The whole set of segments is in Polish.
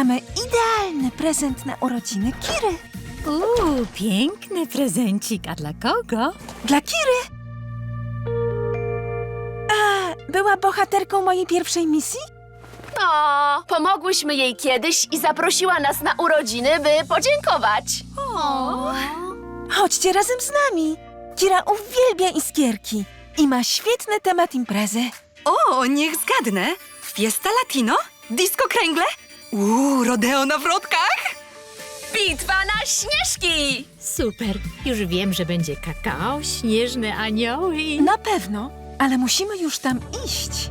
Mamy idealny prezent na urodziny Kiry. Uuu, piękny prezencik. A dla kogo? Dla Kiry. A, była bohaterką mojej pierwszej misji? O, pomogłyśmy jej kiedyś i zaprosiła nas na urodziny, by podziękować. Chodźcie razem z nami. Kira uwielbia iskierki i ma świetny temat imprezy. O, niech zgadnę. Fiesta Latino? Disco kręgle? Uuu, rodeo na wrotkach? Bitwa na śnieżki! Super. Już wiem, że będzie kakao, śnieżne anioły i... Na pewno, ale musimy już tam iść.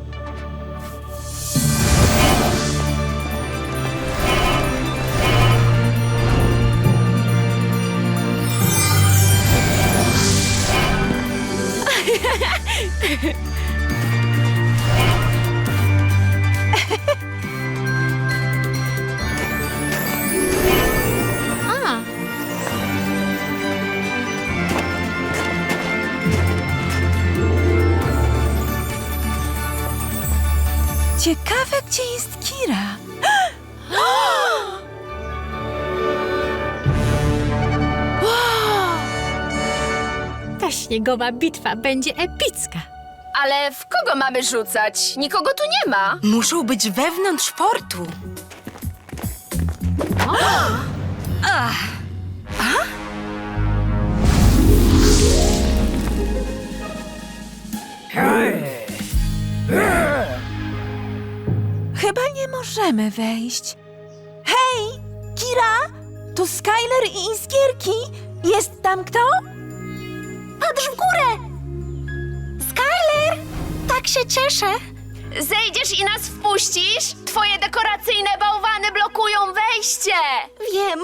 Ciekawe, gdzie jest Kira. ta śniegowa bitwa będzie epicka. Ale w kogo mamy rzucać? Nikogo tu nie ma. Muszą być wewnątrz fortu. Ach, Chyba nie możemy wejść. Hej, Kira! Tu Skyler i iskierki. Jest tam kto? Patrz w górę! Skyler! Tak się cieszę. Zejdziesz i nas wpuścisz? Twoje dekoracyjne bałwany blokują wejście! Wiem.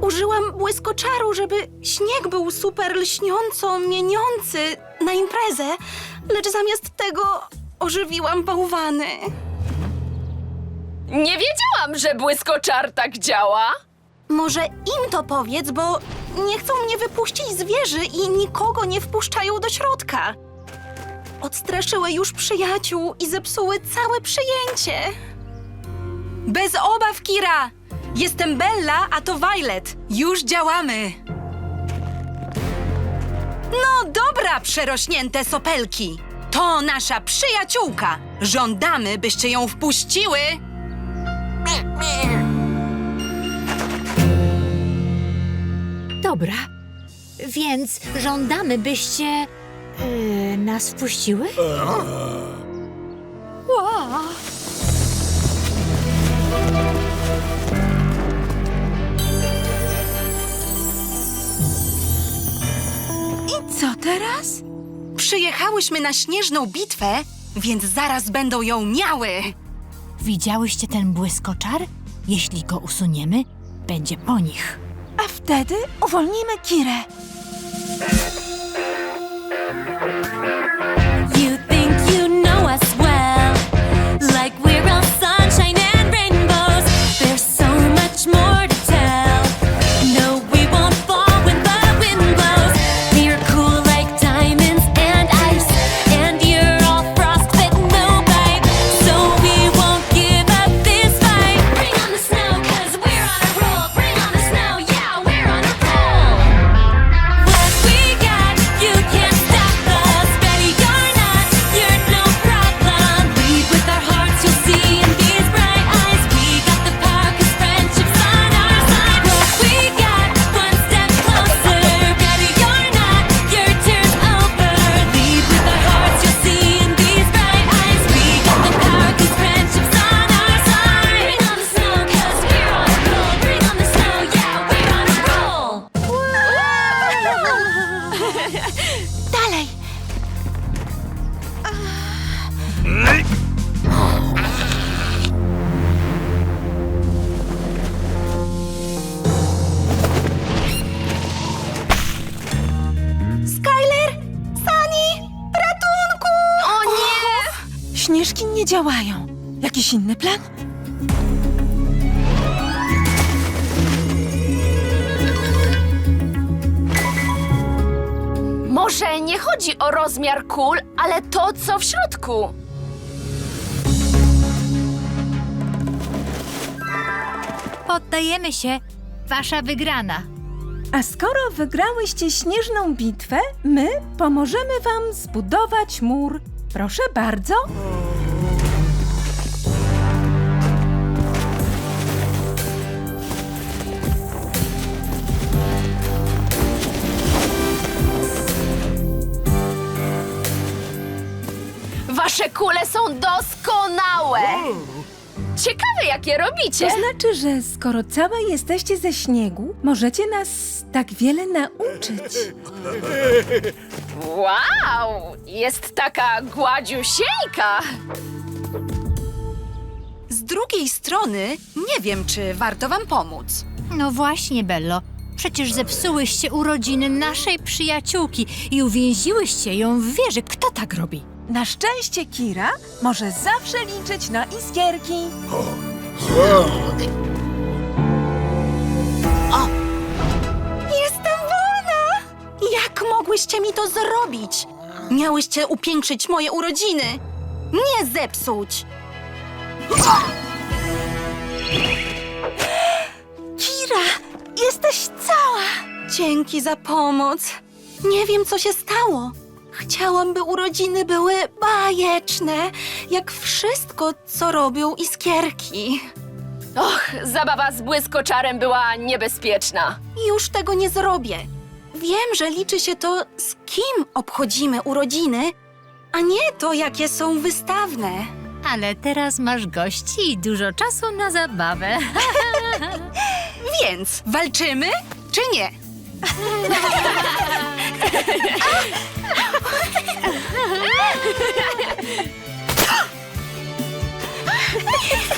Użyłam błyskoczaru, żeby śnieg był super lśniąco mieniący na imprezę, lecz zamiast tego ożywiłam bałwany. Nie wiedziałam, że błyskoczar tak działa. Może im to powiedz, bo nie chcą mnie wypuścić z wieży i nikogo nie wpuszczają do środka. Odstraszyły już przyjaciół i zepsuły całe przyjęcie. bez obaw, Kira! Jestem Bella, a to Violet. Już działamy. No dobra, przerośnięte sopelki. To nasza przyjaciółka. Żądamy, byście ją wpuściły. Dobra. Więc żądamy, byście... Yy, nas wpuściły? I co teraz? Przyjechałyśmy na śnieżną bitwę, więc zaraz będą ją miały. Widziałyście ten błyskoczar? Jeśli go usuniemy, będzie po nich. A wtedy uwolnimy Kirę. Śnieżki nie działają. Jakiś inny plan? Może nie chodzi o rozmiar kul, ale to, co w środku. Poddajemy się. Wasza wygrana. A skoro wygrałyście śnieżną bitwę, my pomożemy wam zbudować mur. Proszę bardzo. Wasze kule są doskonałe! Ciekawe, jakie robicie. To znaczy, że skoro całe jesteście ze śniegu, możecie nas tak wiele nauczyć. Wow! Jest taka gładziusieńka! Z drugiej strony, nie wiem, czy warto wam pomóc. No właśnie, Bello. Przecież zepsułyście urodziny naszej przyjaciółki i uwięziłyście ją w wieży. Kto tak robi? Na szczęście Kira może zawsze liczyć na iskierki. Jestem wolna! Jak mogłyście mi to zrobić? Miałyście upiększyć moje urodziny, nie zepsuć! Kira, jesteś cała! Dzięki za pomoc. Nie wiem, co się stało. Chciałam, by urodziny były bajeczne, jak wszystko, co robią iskierki. Och, zabawa z błyskoczarem była niebezpieczna. Już tego nie zrobię. Wiem, że liczy się to, z kim obchodzimy urodziny, a nie to, jakie są wystawne. Ale teraz masz gości i dużo czasu na zabawę. Więc walczymy, czy nie? Ha ha ha!